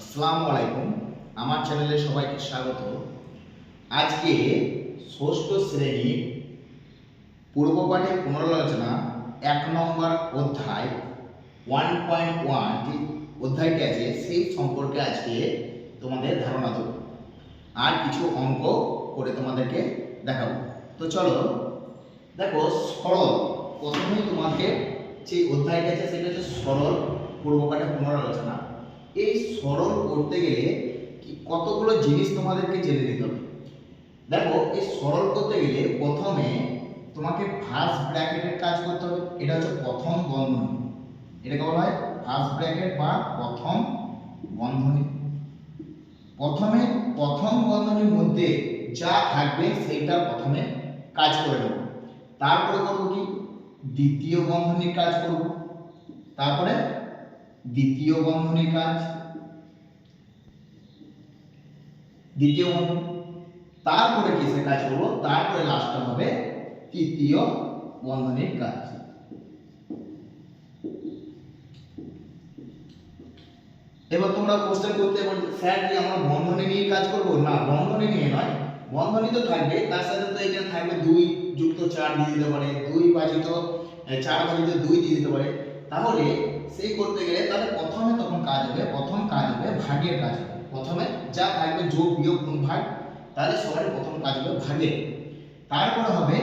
আসসালামু আলাইকুম। আমার চ্যানেলে সবাইকে স্বাগত। আজকে ষষ্ঠ শ্রেণির পূর্বপাঠে পুনরালোচনা এক নম্বর অধ্যায় ওয়ান পয়েন্ট ওয়ান যে অধ্যায়টি আছে, সেই সম্পর্কে আজকে তোমাদের ধারণা দেবো। আর কিছু অঙ্ক করে তোমাদেরকে দেখাবো। তো চলো, দেখো সরল। প্রথমেই তোমাকে যে অধ্যায়টি আছে, সেটা হচ্ছে সরল পূর্বপাঠে পুনরালোচনা। এই সরল করতে গেলে কতগুলো জিনিস তোমাদেরকে জেনে নিতে হবে? দেখো, এই সরল করতে গেলে প্রথমে তোমাকে ফার্স্ট ব্র্যাকেটের কাজ করতে হবে। এটা হচ্ছে প্রথম বন্ধনী। এটাকে বলা হয় ফার্স্ট ব্র্যাকেট বা প্রথম বন্ধনী। প্রথমে প্রথম বন্ধনীর মধ্যে যা থাকবে সেইটা প্রথমে কাজ করে নেব। তারপরে করব কি? দ্বিতীয় বন্ধনীর কাজ করব। তারপরে দ্বিতীয় বন্ধনীর কাজ। দ্বিতীয় বন্ধনী তারপরে কিসের কাজ করব? তারপরে লাস্টে হবে তৃতীয় বন্ধনীর কাজ। এবার তোমরা কোশ্চেন করতে বলছো, স্যার, কি আমরা বন্ধনী নিয়ে কাজ করব? না, বন্ধনী নিয়ে নয়। বন্ধনী তো থাকবে, তার সাথে তো এখানে থাকবে দুই যুক্ত চার দিয়ে দিতে পারে, দুই বাজিত চার বাজিত দুই দিয়ে দিতে পারে। তাহলে সেই করতে গেলে তাহলে প্রথমে তখন কাজ হবে, প্রথম কাজ হবে ভাগের কাজ হবে। প্রথমে যা থাকবে যোগ, বিয়োগ, গুণ, ভাগ, তাহলে সবারই প্রথম কাজ হবে ভাগের। তারপরে হবে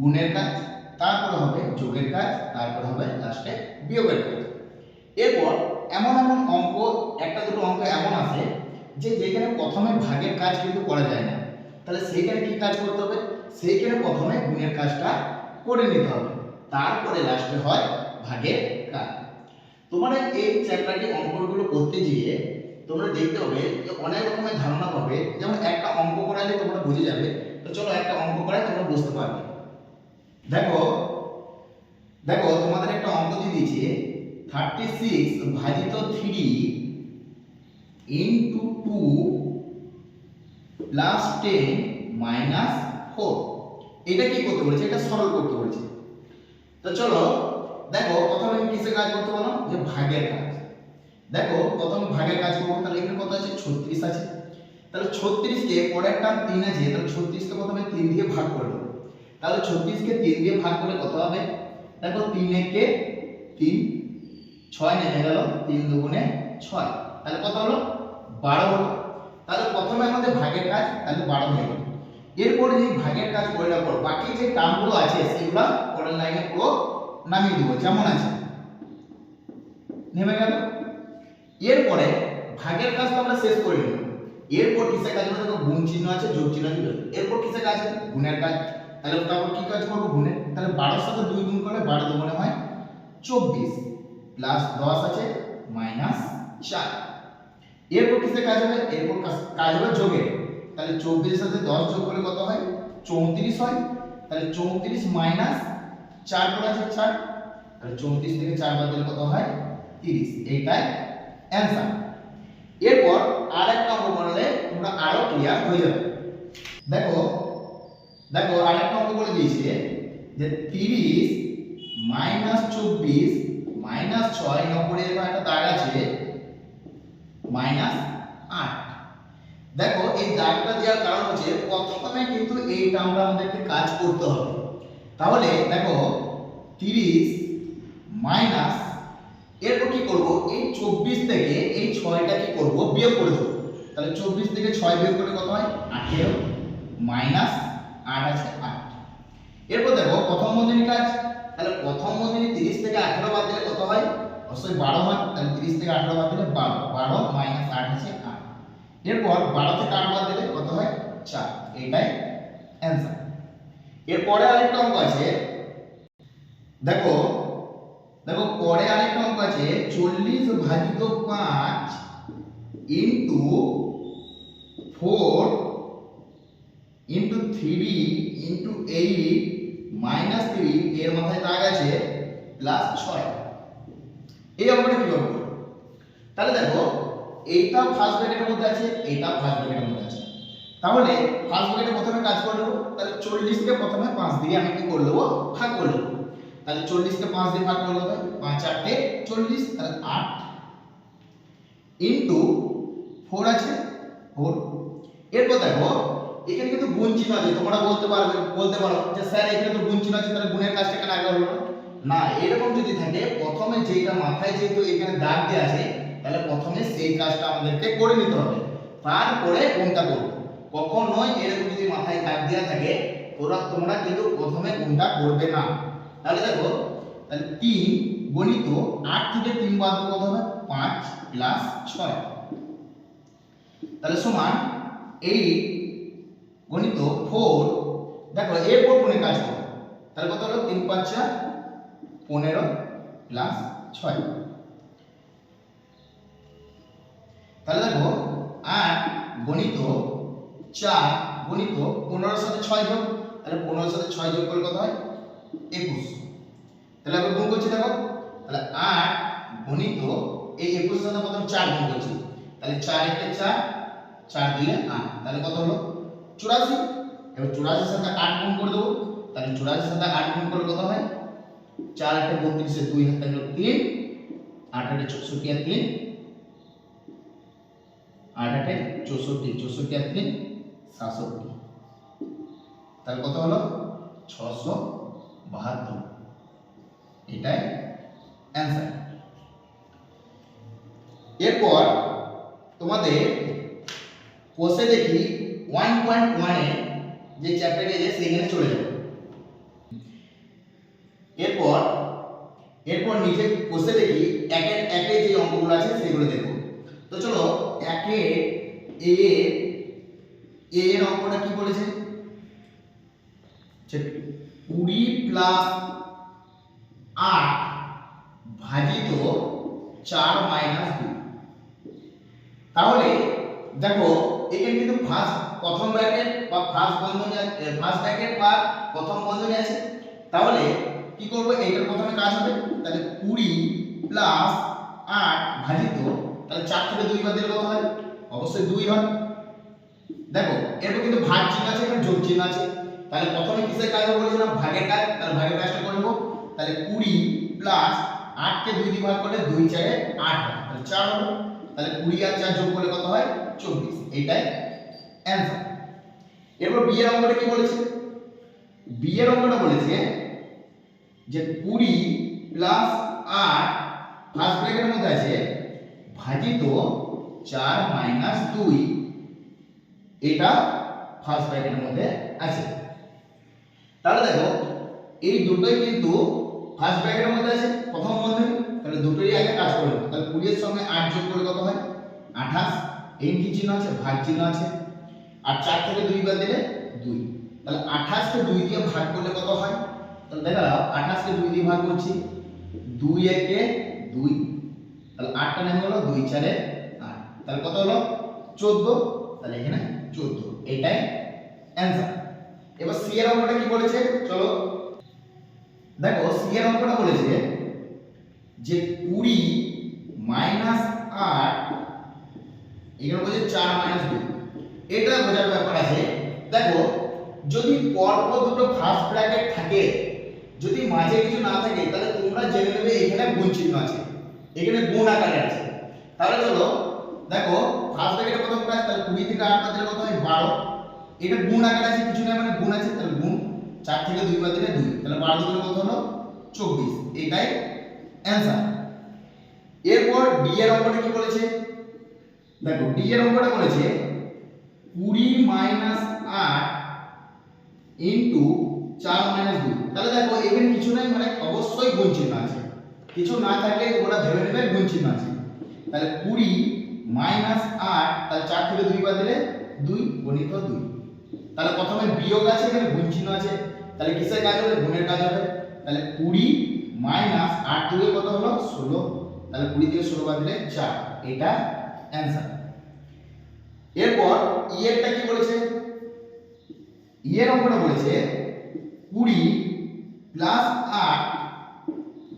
গুণের কাজ, তারপরে হবে যোগের কাজ, তারপরে হবে লাস্টে বিয়োগের কাজ। এরপর এমন এমন অঙ্ক, একটা দুটো অঙ্ক এমন আছে যে যেখানে প্রথমে ভাগের কাজ কিন্তু করা যায় না। তাহলে সেইখানে কি কাজ করতে হবে? সেইখানে প্রথমে গুণের কাজটা করে নিতে হবে। তারপরে লাস্টে হয় ভাগের কাজ। তোমার এই চ্যাপ্টারটি অঙ্কগুলো করতে গিয়ে তোমরা দেখতে হবে যে অনেক রকমের ধারণা পাবে। যেমন একটা অঙ্ক করালে তোমরা বুঝে যাবে। তো চলো একটা অঙ্ক করায় তোমরা বুঝতে পারবে। দেখো দেখো, তোমাদের একটা অঙ্ক দিয়ে দিয়েছে। থার্টি সিক্স ভাজিত three into two plus ten minus four এটা কি করতে বলেছে? এটা সরল করতে বলেছে। তো চলো দেখো প্রথমে আমি কিসে কাজ করতে বললাম? যে ভাগের কাজ। দেখো প্রথমে ভাগের কাজ করব, তাহলে এখানে কত আছে? ছত্রিশ আছে। তাহলে ছত্রিশকে পরের টার্ম তিন আছে তাহলে ছত্রিশকে প্রথমে তিন দিয়ে ভাগ করে দেবো তাহলে ছত্রিশকে তিন দিয়ে ভাগ করলে কত হবে? দেখো তিন একে তিন, ছয় নেমে গেল, তিন দুগুণে ছয়। তাহলে কত হলো? বারো হলো। তাহলে প্রথমে আমাদের ভাগের কাজ, তাহলে বারো হয়ে গেল। এরপরে যে ভাগের কাজ করে দেওয়ার পর বাকি যে টার্মগুলো আছে, সেগুলো পরের লাইনে পুরো নামিয়ে দেবো, যেমন আছে। নেমে গেল। এরপরে ভাগের কাজ তো আমরা শেষ করে নিলাম। এরপর কিসের কাজ? হবে গুণ চিহ্ন আছে, যোগ চিহ্ন আছে এরপর কিসের কাজ? গুণের কাজ। তাহলে তারপর কি কাজ করব? গুণের। তাহলে বারোর সাথে দুই গুণ করলে বারো দুগুণে হয় চব্বিশ। প্লাস দশ আছে মাইনাস চার। এরপর কিসের কাজ হবে? এরপর কাজ হবে যোগের। তাহলে চব্বিশের সাথে দশ যোগ করলে কত হয়? চৌত্রিশ হয়। তাহলে চৌত্রিশ মাইনাস চার আছে চার? তাহলে চৌত্রিশ থেকে চার বাদ দিলে কত হয়? তিরিশ। এইটাই অ্যান্সার এরপর আর একটা অঙ্ক করলে তোমরা আরও ক্লিয়ার হয়ে যাবে। দেখো দেখো আরেকটা অঙ্ক করে দিয়েছে যে তিরিশ মাইনাস চব্বিশ মাইনাস ছয় এরকম একটা দাগ আছে মাইনাস আট। দেখো, এই দাগটা দেওয়ার কারণ হচ্ছে প্রথমে কিন্তু এইটা আমরা আমাদেরকে কাজ করতে হবে। তাহলে দেখো, তিরিশ মাইনাস, এরপর কি করব? এই চব্বিশ থেকে এই ছয়টা কি করব? বিয়োগ করে দেবো। তাহলে চব্বিশ থেকে ছয় বিয়োগ করলে কত হয়? আঠেরো মাইনাস আট আছে আট। এরপর দেখো, প্রথম বন্ধনী কাজ। তাহলে প্রথম বন্ধনী তিরিশ থেকে আঠেরো বাদ দিলে কত হয়? অবশ্যই বারো হয়। তাহলে তিরিশ থেকে আঠেরো বাদ দিলে বারো। বারো মাইনাস আট আছে আট। এরপর বারো থেকে আট বাদ দিলে কত হয়? চার। এইটাই অ্যান্সার এরপরে আরেকটা অঙ্ক আছে। দেখো দেখো, পরে আরেকটা অঙ্ক আছে, চল্লিশ ভাজিত পাঁচ into four into three into eight minus three এর মাথায় দাগ আছে প্লাস ছয়। এই অঙ্কটা কি হবে তাহলে দেখো, এইটা ফার্স্ট ব্র্যাকেটের মধ্যে আছে, এইটা ফার্স্ট ব্র্যাকেটের মধ্যে আছে। তাহলে ফার্স্ট ব্র্যাকেটে প্রথমে কাজ করে নেব, তাহলে চল্লিশকে প্রথমে পাঁচ দিয়ে আমি কি করে দেবো ভাগ করে দেবো তাহলে চল্লিশকে পাঁচ দিয়ে ভাগ করে দেবো পাঁচ আটে চল্লিশ, তাহলে আট। ইন্টু ফোর আছে ফোর এরপর দেখো, এখানে কিন্তু গুণ চিহ্ন আছে, তোমরা বলতে পারবে, বলতে পারো যে স্যার, এখানে তো গুণ চিহ্ন আছে, তাহলে গুণের কাজটা কেন আগে হলো না? না এরকম যদি থাকে, প্রথমে যেটা মাথায় যেহেতু এখানে দাগ দেওয়া আছে, তাহলে প্রথমে সেই কাজটা আমাদেরকে করে নিতে হবে। তারপরে কোনটা করব? কখনোই এরকম যদি মাথায় দাগ দেওয়া থাকে, তোরা তোমরা কিন্তু প্রথমে কোনটা করবে না। তাহলে দেখো, তাহলে তিন গণিত আট থেকে তিন বাদ কত হবে পাঁচ প্লাস ছয়। তাহলে সমান এইট গণিত ফোর দেখো, এরপর কোনে কাজ করো? তাহলে কত হলো? তিন, পাঁচ চার পনেরো প্লাস ছয়। তাহলে দেখো আট গণিত চার গণিত পনেরোর সাথে ছয় যোগ, তাহলে পনেরোর সাথে ছয় যোগ করলে কত হয়? একুশ। তাহলে আমি গুণ করছি দেখো, তাহলে আট গণিত এই একুশের সাথে প্রথম চার গুণ করছি। তাহলে চার একে চার চার দিলে আট, তাহলে কত হলো? চুরাশি। এবার চুরাশির সাথে আট গুণ করে দেবো, তাহলে চুরাশির সাথে আট গুণ করলে কত হয়? চার আটে বত্রিশে দুই হাতে গেল তিন, আট আটে চৌষট্টি আর তিন, আট আটে চৌষট্টি চৌষট্টি আর তিন সাতষট্টি। তাহলে কত হলো? ছশো বাহাত্তর। এটাই অ্যান্সার এরপর তোমাদের কোষে দেখি ওয়ান পয়েন্ট ওয়ানে যে চ্যাপ্টারটি আছে সেখানে চলে যাব। এরপর এরপর নিচে কোষে দেখি একের একে যে অঙ্কগুলো আছে সেগুলো দেখো তো চলো একে এ এ এর অঙ্কটা কি বলেছে? যে কুড়ি প্লাস আট ভাজিত চার মাইনাস দুই। তাহলে দেখো, এখানে কিন্তু ফার্স্ট প্রথম ব্র্যাকেট বা ফার্স্ট বন্ধনী ফার্স্ট ব্র্যাকেট বা প্রথম বন্ধনী আছে। তাহলে কি করব? এইটার প্রথমে কাজ হবে, তাহলে কুড়ি প্লাস আট ভাজিত, তাহলে চার থেকে দুই বাদ দিলে কত হয়? অবশ্যই দুই হয়। দেখো, এরপর কিন্তু ভাগ চিহ্ন আছে এখানে যোগ চিহ্ন আছে। তাহলে প্রথমে কিসের কাজ হবে বলেছিলাম? ভাগের কাজ। তাহলে ভাগের কাজটা করে নেব। তাহলে কুড়ি প্লাস আটকে দুই দিয়ে ভাগ করলে দুই চারে আট হয় তাহলে চার হলো তাহলে কুড়ি আর চার যোগ করলে কত হয়? চব্বিশ। এইটাই অ্যান্সার এরপর বিয়ের অঙ্কটা কি বলেছে? বিয়ের অঙ্কটা বলেছে যে কুড়ি প্লাস আট ফার্স্ট ব্র্যাকেটের মধ্যে আছে ভাজিত চার মাইনাস দুই। এটা ফার্স্ট ব্র্যাকেটের মধ্যে আছে। তাহলে দেখো, এই দুটোই কিন্তু ফার্স্ট ব্র্যাকেটের মধ্যে আছে, প্রথম বন্ধনী, তাহলে দুটোই আগে কাজ করবে তাহলে কুড়ির সঙ্গে আট যোগ করলে কত হয়? আঠাশ। এই কি চিহ্ন আছে? ভাগ চিহ্ন আছে। আর চার থেকে দুই বাদ দিলে দুই। তাহলে আঠাশকে দুই দিয়ে ভাগ করলে কত হয়? তাহলে দেখা দাও আঠাশকে দুই দিয়ে ভাগ করছি। দুই একে দুই। তাহলে আটটা নেমে হলো দুই চারে আট। তাহলে কত হলো? চোদ্দ। তাহলে এখানে চোদ্দ। এটাই অ্যান্সার এবার সি এর অঙ্কটা কি বলেছে? চলো। দেখো সি এর অঙ্কটা বলেছে যে কুড়ি মাইনাস আট, এখানে বলছে চার মাইনাস দুই। এটা বোঝার ব্যাপার আছে। দেখো, যদি পরপর দুটো ফার্স্ট ব্র্যাকেট থাকে, যদি মাঝে কিছু না থাকে, তাহলে তোমরা জেনে নেবে এখানে গুণ চিহ্ন আছে। এখানে গুণ আকারে আছে। তাহলে চলো দেখো ফার্স্ট ব্র্যাকেটে প্রথম কাজ তাহলে কুড়ি থেকে আট বাদ দিলে কত হয়? বারো। এটা গুণ আকারে আছে, কিছু না মানে গুণ আছে, তাহলে গুণ চার থেকে দুই বাদ দিলে দুই। তাহলে বারো দিলে কত হলো? চব্বিশ। এটাই অ্যান্সার এরপর ডি এর অঙ্কটা কি বলেছে? দেখো ডি এর অঙ্কটা বলেছে কুড়ি মাইনাস আট ইন্টু চার মাইনাস দুই। তাহলে দেখো এখানে কিছু নাই মানে অবশ্যই গুণ চিহ্ন আছে। কিছু না থাকলে তোমরা ভেবে নেবে গুণ চিহ্ন আছে। তাহলে কুড়ি মাইনাস আট তাহলে চার থেকে দুই বাদ দিলে দুই গণিত দুই। তাহলে প্রথমে বিয়োগ আছে, এখানে গুণ চিহ্ন আছে। তাহলে কিসের কাজ হবে? গুণের কাজ হবে। তাহলে কুড়ি মাইনাস আট দুয়ে কত হলো? ষোলো। তাহলে কুড়ি থেকে ষোলো বাদ দিলে চার। এটা অ্যান্সার এরপর ইয়েরটা কি বলেছে? ইয়ের অঙ্কটা বলেছে কুড়ি প্লাস আট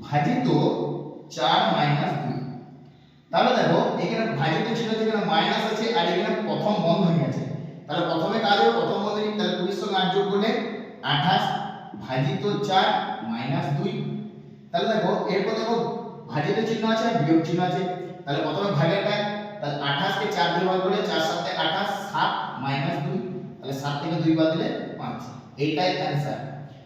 ভাজিত চার মাইনাস দুই। তাহলে দেখো, এখানে ভাজিত ছিল যেখানে মাইনাস আছে আর এখানে প্রথম বন্ধনী আছে। তাহলে প্রথমে কাজ হবে, প্রথম বন্ধনী, তাহলে কুড়ির সঙ্গে আট যোগ করলে আঠাশ, ভাজিত চার মাইনাস দুই। তাহলে দেখো, এরপর দেখো ভাজিত চিহ্ন আছে, বিয়োগ চিহ্ন আছে। তাহলে প্রথমে ভাগের কাজ, তাহলে আঠাশকে চার দিয়ে ভাগ করলে চার সাথে আঠাশ, সাত মাইনাস দুই। তাহলে সাত থেকে দুই বাদ দিলে পাঁচ। এইটাই অ্যান্সার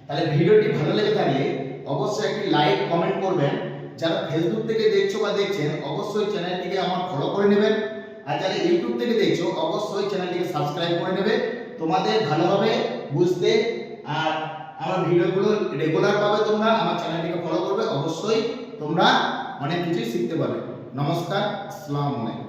তাহলে ভিডিওটি ভালো লেগে থাকলে অবশ্যই একটি লাইক কমেন্ট করবেন। যারা ফেসবুক থেকে দেখছ বা দেখছেন, অবশ্যই চ্যানেলটিকে আমার ফলো করে নেবেন। আর যারা ইউটিউব থেকে দেখছ, অবশ্যই চ্যানেলটিকে সাবস্ক্রাইব করে নেবে। তোমাদের ভালোভাবে বুঝতে আর আমার ভিডিওগুলো রেগুলার পাবে তোমরা, আমার চ্যানেলটিকে ফলো করবে, অবশ্যই তোমরা অনেক কিছুই শিখতে পারবে। নমস্কার, আসসালামু আলাইকুম।